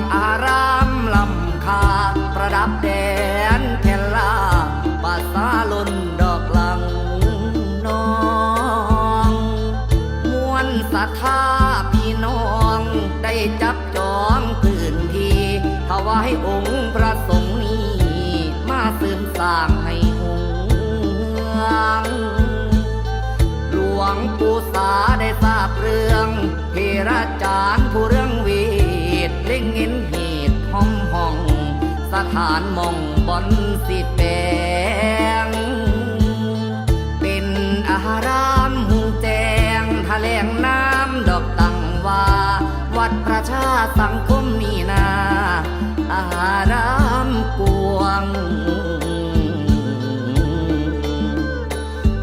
างอารามลำคาประดับแดนเทลลาปาสาลุนดอกลังน้อง มวลศรัทธาพี่น้องได้จับจองพื้นทีถวายองค์พระสงฆ์นี้ มาเสริมสร้างให้หงเมืองหลวงปู่สาได้ทราบเรื่องเทระจารย์ผู้เสถานมองบอนสิแปงเป็นอารามหุงแจงทะเลงน้ำดอกตังวา วัดประชาสังคมนีนา อารามกวง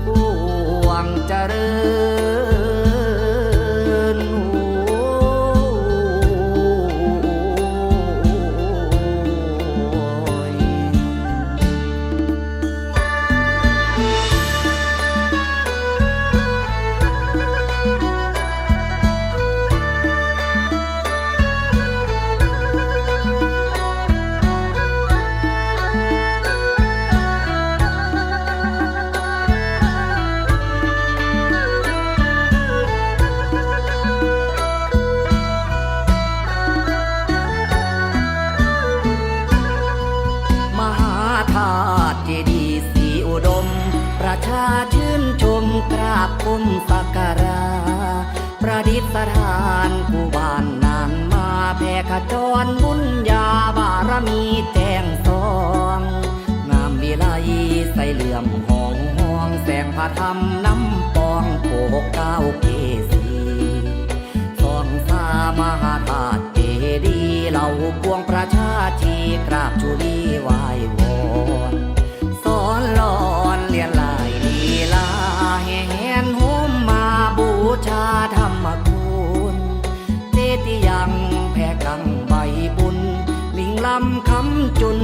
พวงเจริญ ประชาชื่นชมกราบกุมสักการะประดิษฐานกูบานนานมาแผ่ขจรบุญญาบารมีแจ้งสอง งามวิไลใสเหลื่อมห้องห้องแสงพระธรรมน้ำปองโปกเก้าเกสีสองสามหาธาตุเจดียเหล่าพวงประชาชีกราบจุลีไหววอ ชาธรรมคุณเจติยังแผ่กังใบบุญ ลิงลำคำจุน